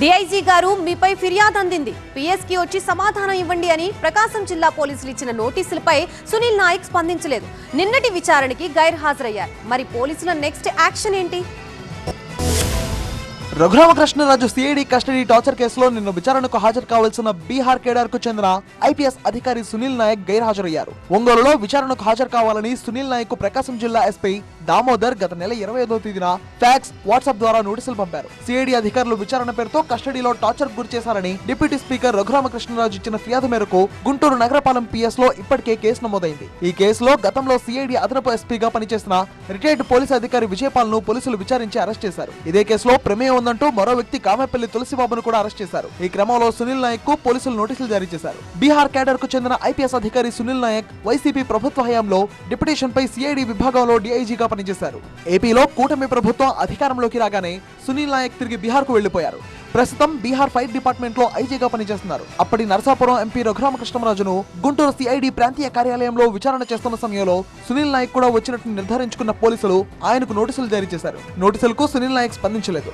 DIG గారు మీపై ఫిర్యాదు అందింది. పిఎస్కి వచ్చి సమాధానం ఇవ్వండి అని ప్రకాశం జిల్లా పోలీసులు ఇచ్చిన నోటీసులపై సునీల్ నాయక్ స్పందించలేదు. నిన్నటి విచారణకి గైర్హాజరయ్యారు. మరి పోలీసుల నెక్స్ట్ యాక్షన్ ఏంటి? రఘురామకృష్ణరాజు సిఐడి కస్టడీ టార్చర్ కేసులో నిన్న విచారణకు హాజరు కావాల్సిన బీహార్ కేడర్కు చెందిన ఐపీఎస్ అధికారి సునీల్ నాయక్ గైర్హాజరయ్యారు. ఒంగోలులో విచారణకు హాజరు కావాలని సునీల్ నాయక్ ప్రకాశం జిల్లా ఎస్పీ దామోదర్ గత నెల ఇరవై ఐదో తేదీన ఫ్యాక్స్ వాట్సాప్ ద్వారా నోటీసులు పంపారు. సిఐడి అధికారులు విచారణ పేరుతో కస్టడీలో టార్చర్ గురి చేశారని డిప్యూటీ స్పీకర్ రఘురామకృష్ణరాజు ఇచ్చిన ఫిర్యాదు మేరకు గుంటూరు నగరపాలెం పిఎస్లో ఇప్పటికే కేసు నమోదైంది. ఈ కేసులో గతంలో సిఐడి అదనపు ఎస్పీగా పనిచేసిన రిటైర్డ్ పోలీస్ అధికారి విజయపాల్ను పోలీసులు విచారించి అరెస్ట్ చేశారు. ఇదే కేసులో ప్రమేయం ఉందంటూ మరో వ్యక్తి కామెపల్లి తులసిబాబును కూడా అరెస్ట్ చేశారు. ఈ క్రమంలో సునీల్ నాయక్కు పోలీసులు నోటీసులు జారీ చేశారు. బీహార్ కేడర్కు చెందిన ఐపీఎస్ అధికారి సునీల్ నాయక్ వైసీపీ ప్రభుత్వ హయాంలో డిప్యుటేషన్ పై సిఐడి విభాగంలో డీఐజీగా పనిచేశారు. ఏపీలో కూటమి ప్రభుత్వం అధికారంలోకి రాగానే సునీల్ నాయక్ తిరిగి బీహార్కు వెళ్ళిపోయారు ప్రస్తుతం బీహార్ ఫైర్ డిపార్ట్మెంట్లో ఐజీగా పనిచేస్తున్నారు. అప్పటి నరసాపురం ఎంపీ రఘురామకృష్ణరాజును గుంటూరు సిఐడి ప్రాంతీయ కార్యాలయంలో విచారణ చేస్తున్న సమయంలో సునీల్ నాయక్ కూడా వచ్చినట్టు నిర్ధారించుకున్న పోలీసులు ఆయనకు నోటీసులు జారీ చేశారు. నోటీసులకు సునీల్ నాయక్ స్పందించలేదు.